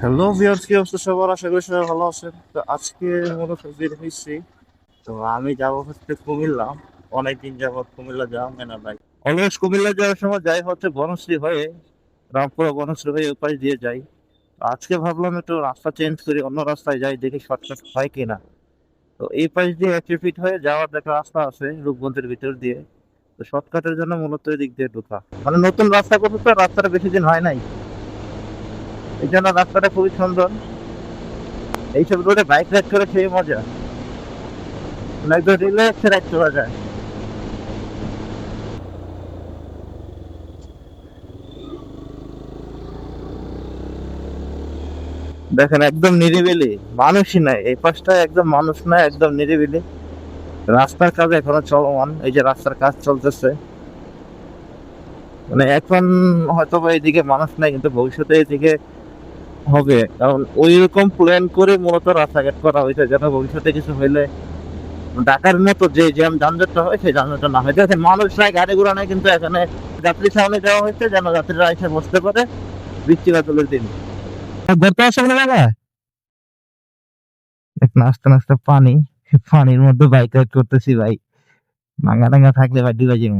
Hello viewers কি অবস্থা সবার? আশা করি সবাই ভালো আছেন। তো আজকে মূলত বের হয়েছি তো আমি যাব হচ্ছে কুমিল্লা। অনেকদিন যাবত কুমিল্লা যাওয়া হয় না ভাই। অলওয়েজ কুমিল্লা যাওয়ার সময় যাই হচ্ছে বনশ্রী হয়ে, রামপুর বনশ্রী হয়ে উপায় দিয়ে যাই। আজকে ভাবলাম একটু রাস্তা চেঞ্জ করি, অন্য রাস্তায় যাই, দেখি শর্টকাট হয় কিনা। তো এই পাশ দিয়ে একটি ফিট হয়ে যাওয়ার একটা রাস্তা আছে, রূপগঞ্জের ভিতর দিয়ে। তো শর্টকাটের জন্য মূলত এই দিক দিয়ে ঢোকা। মানে নতুন রাস্তা করতে তো রাস্তাটা বেশি দিন হয় নাই। এই জন্য রাস্তাটা খুবই সুন্দর। এইসব রোডে বাইক রাইড করে সেই মজা। মানে একদম রিল্যাক্সে রাইড করা যায়। দেখেন, একদম নিরিবিলি। মানুষই নাই। এই পাশটা একদম মানুষ নাই, একদম নিরিবিলি। রাস্তার কাজ এখনও চলমান, এই যে রাস্তার কাজ চলতেছে। মানে এখন হয়তো বা এইদিকে মানুষ নাই, কিন্তু ভবিষ্যতে এইদিকে হবে। কারণ ওই রকম প্ল্যান করে মূলত রাস্তাঘাট করা হয়েছে, যেন ভবিষ্যতে কিছু হইলে ঢাকার মতো যে জ্যাম যানজটটা হয়, সেই যানজটটা না হয়। যাতে মানুষ নাই গাড়ি ঘোড়া নাই, কিন্তু এখানে যাত্রী সামনে দেওয়া হয়েছে, যেন যাত্রীরা এসে বসতে পারে বৃষ্টি বাদলের দিন। ঘুরতে আসে না দাদা নাস্তা নাস্তা, পানি। পানির মধ্যে বাইক রাইড করতেছি ভাই। নাঙ্গা নাঙ্গা থাকলে ভাই ডিবা যাব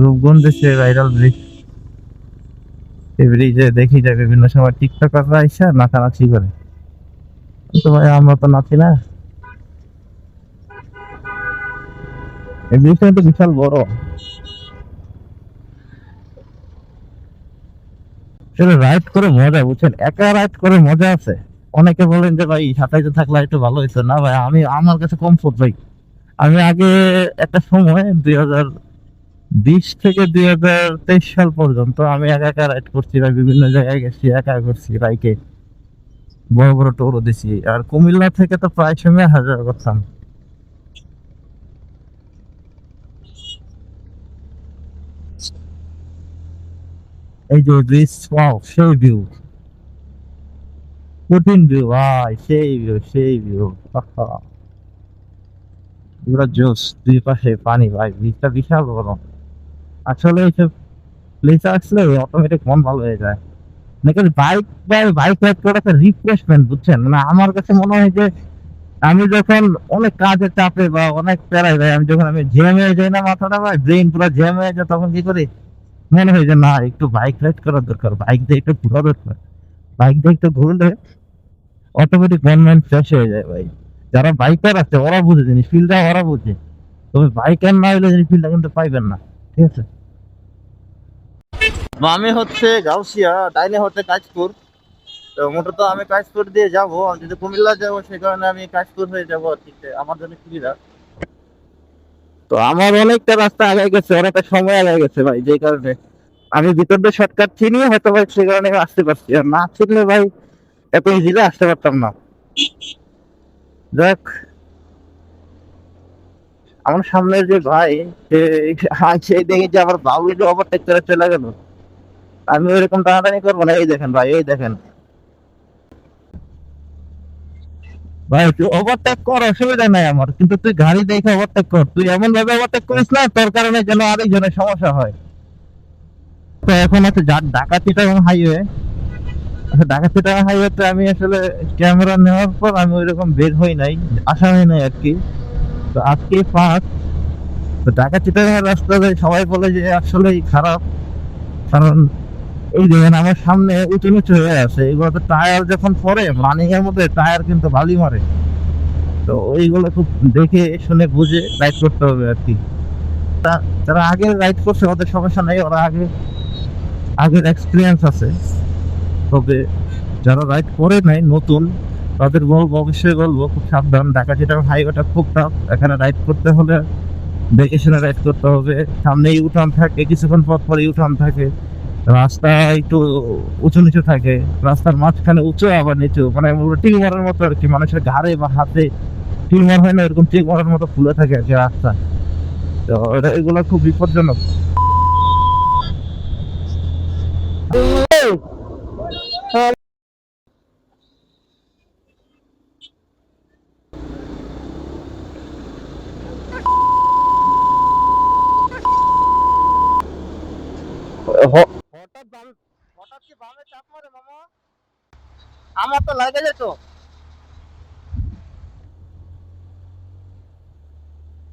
রূপগঞ্জে ভাইরাল ব্রিজ। এই ব্রিজে দেখি যায় বিভিন্ন সময় টিকটকাররা এসে নাচানাচি করে। তো ভাই, আমরা তো নাচি না। এই ব্রিজটা কিন্তু বিশাল বড়। রাইড করে মজা, বুঝছেন? একা রাইড করে মজা আছে। অনেকে বলেন যে, ভাই, সাঁতাইতে থাকলে একটু ভালো হইতো। না ভাই, আমি, আমার কাছে কমফোর্ট ভাই। আমি আগে একটা সময় দুই হাজার বিশ থেকে দুই হাজার তেইশ সাল পর্যন্ত আমি একা একা রাইড করছি ভাই, বিভিন্ন জায়গায় গেছি, একা করছি বাইকে বড় বড় টোরও দিছি। আর কুমিল্লা থেকে তো প্রায় সময় হাজার করতাম। এই যে ব্রিজ সেই ভিউ কঠিন ভিউ ভাই সেই ভিউ সেই ভিউ পুরো জোস দুই পাশে পানি, ভাই ব্রিজটা বিশাল বড়। আসলে এইসব প্লেসে আসলে অটোমেটিক মন ভালো হয়ে যায়। নাকি বাইক বাইক রাইড করা একটা রিফ্রেশমেন্ট বুঝছেন? মানে আমার কাছে মনে হয় যে আমি যখন অনেক কাজের চাপে বা অনেক প্যারায় ভাই আমি যখন আমি জ্যাম হয়ে যাই না মাথাটা, ভাই ব্রেন পুরো জ্যাম হয়ে যায়, তখন কি করি? মনে হয় যে না, একটু বাইক রাইড করার দরকার বাইক দিয়ে একটু ঘোরা দরকার। বাইক দিয়ে একটু ঘুরলে অটোমেটিক মন মাইন্ড ফ্রেশ হয়ে যায় ভাই। যারা বাইকার আছে ওরা বুঝে জিনিস ফিলটা ওরা বুঝে। তবে বাইকার না হলে জিনিস ফিলটা কিন্তু পাইবেন না ঠিক আছে? আমি হচ্ছে গাউসিয়া ডাইনে হচ্ছে কাজপুর তো মোটর তো আমি কাজপুর দিয়ে যাব আমি যদি কুমিল্লা যাব সেই কারণে আমি কাজপুর হয়ে যাব আর কি আমার জন্য সুবিধা। তো আমার অনেকটা রাস্তা আগে গেছে অনেকটা সময় আগে গেছে ভাই যে কারণে। আমি ভিতরটা শর্টকাট চিনি হয়তো ভাই সে কারণে আসতে পারছি আর না চিনলে ভাই এত ইজিলি আসতে পারতাম না। দেখ আমার সামনের যে ভাই, সে সে দেখে যে আমার বাবুকে ওভারটেক করে চলে গেল। আমি ওইরকম টানাটানি করব না, এই দেখেন ভাই, এই দেখেন। ভাই, তুই ওভারটেক কর, অসুবিধা নাই আমার, কিন্তু তুই গাড়ি দেখে ওভারটেক কর। তুই এমন ভাবে ওভারটেক করিস না, তোর কারণে যেন আরেকজনের সমস্যা হয়। তো এখন আছে ডাকাতিটা হাইওয়ে আচ্ছা ডাকাতিটা হাইওয়েতে আমি আসলে ক্যামেরা নেওয়ার পর আমি ওইরকম বের হই নাই, আসা হয় নাই আর কি তো আজকে ফার্স্ট তো ডাকাতিটা রাস্তাতে সবাই বলে যে আসলেই খারাপ। কারণ এই দেখেন, আমার সামনে উঁচু নিচু হয়ে আছে, এগুলো তো টায়ার যখন পরে রানিং এর মধ্যে টায়ার কিন্তু ভালোই মারে। তো ওইগুলো খুব দেখে, শুনে, বুঝে রাইড করতে হবে আর কি তা- যারা আগে রাইড করছে, ওদের সমস্যা নেই, ওরা আগে, আগের এক্সপিরিয়েন্স আছে। তবে যারা রাইড করে নাই, নতুন, তাদের বলব অবশ্যই বলব, খুব সাবধান। ঢাকা যেটা হাইওয়েটা খুব টাফ এখানে রাইড করতে হলে দেখে শুনে রাইড করতে হবে। সামনে ইউটার্ন থাকে, কিছুক্ষণ পর পর ইউটার্ন থাকে। রাস্তা একটু উঁচু নিচু থাকে। রাস্তার মাঝখানে উঁচু, আবার নিচু। মানে টিক মারার মতো আর কি। মানুষের ঘাড়ে বা হাতে টিক মার হয় না, এরকম টিক মারার মতো ফুলে থাকে আর কি রাস্তা। তো এগুলো খুব বিপজ্জনক হ- হঠাৎ আমি কি বামে চাপ মারে মামা তো।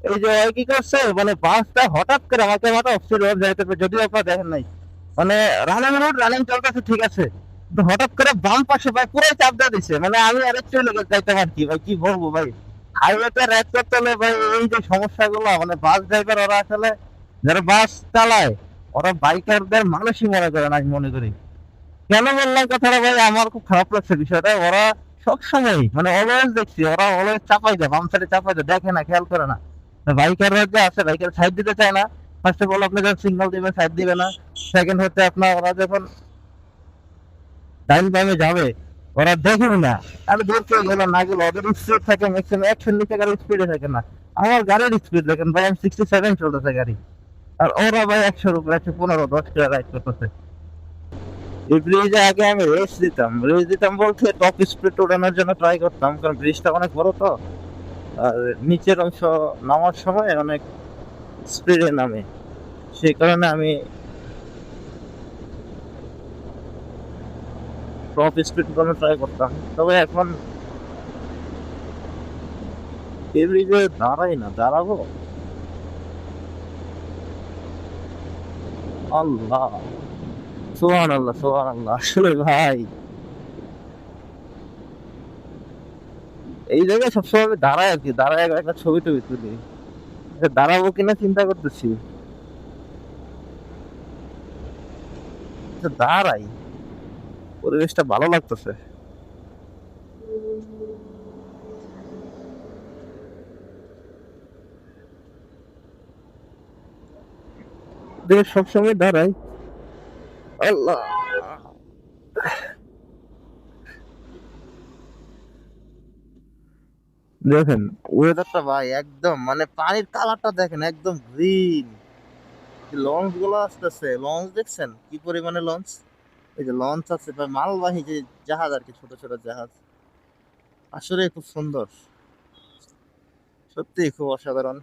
এই যে কি করছে? মানে বাসটা হঠাৎ করে আমাকে মাথা ওর যাইতে দেখেন নাই। মানে রানিং রোড রানিং ঠিক আছে। হঠাৎ করে বাম পাশে ভাই পুরো চাপ দিয়ে দিছে। মানে আমি আরেকটু লোক যাইতে পারছি ভাই, কি বলব ভাই? হাইওয়েতে রাইড করতে ভাই এই যে সমস্যাগুলো মানে বাস ড্রাইভার ওরা আসলে যারা বাস চালায়, ওরা বাইকারদের মানুষই মনে করে না, আমি মনে করি। কেন বললাম কথাটা ভাই আমার খুব খারাপ লাগছে বিষয়টা। ওরা সবসময় মানে অলওয়েজ দেখছি, ওরা অলওয়েজ চাপাই দেয়, বাম সাইডে চাপাই দেয়, দেখে না, খেয়াল করে না। বাইকাররা যে আছে বাইকের সাইড দিতে চায় না। ফার্স্ট অফ অল আপনি যখন সিগন্যাল দিবেন সাইড দিবে না। সেকেন্ড হচ্ছে আপনার, ওরা যখন যাবে, ওরা দেখেন না। আমি দূর থেকে গেলাম না গেলে ওদের স্পিড থাকে ম্যাক্সিমাম একশো নিচে গাড়ির স্পিডে থাকে না। আমার গাড়ির স্পিড দেখেন ভাই আমি সিক্সটি সেভেন চলতেছে গাড়ি। আর ওরা ভাই একশোর উপরে, একশো পনেরো, দশ করে রাইড করতেছে। ব্রিজে আগে আমি রেস দিতাম। রেস দিতাম বলতে টপ স্পিড ওঠানোর জন্য ট্রাই করতাম, কারণ ব্রিজটা অনেক বড় তো। আর নিচের অংশ নামার সময় অনেক স্পিডে নামে। সেই কারণে আমি টপ স্পিড ট্রাই করতাম। তবে এখন এই ব্রিজে দাঁড়াই না, দাঁড়াবো? আল্লাহ। আসলে ভাই, এই জায়গায় সবসময় আমি দাঁড়াই আর কি দাঁড়ায় একটা ছবি টবি তুলি। দাঁড়াবো কিনা চিন্তা করতেছি। দাঁড়াই, পরিবেশটা ভালো লাগতেছে। সবসময় দাঁড়াই আল্লাহ। দেখেন ওয়েদারটা ভাই একদম মানে পানির কালারটা দেখেন একদম গ্রিন লঞ্চগুলো আসতেছে লঞ্চ দেখছেন? কি পরিমাণে লঞ্চ এই যে লঞ্চ আছে বা মালবাহী যে জাহাজ আর কি ছোট ছোট জাহাজ। আসলে খুব সুন্দর। সত্যি খুব অসাধারণ।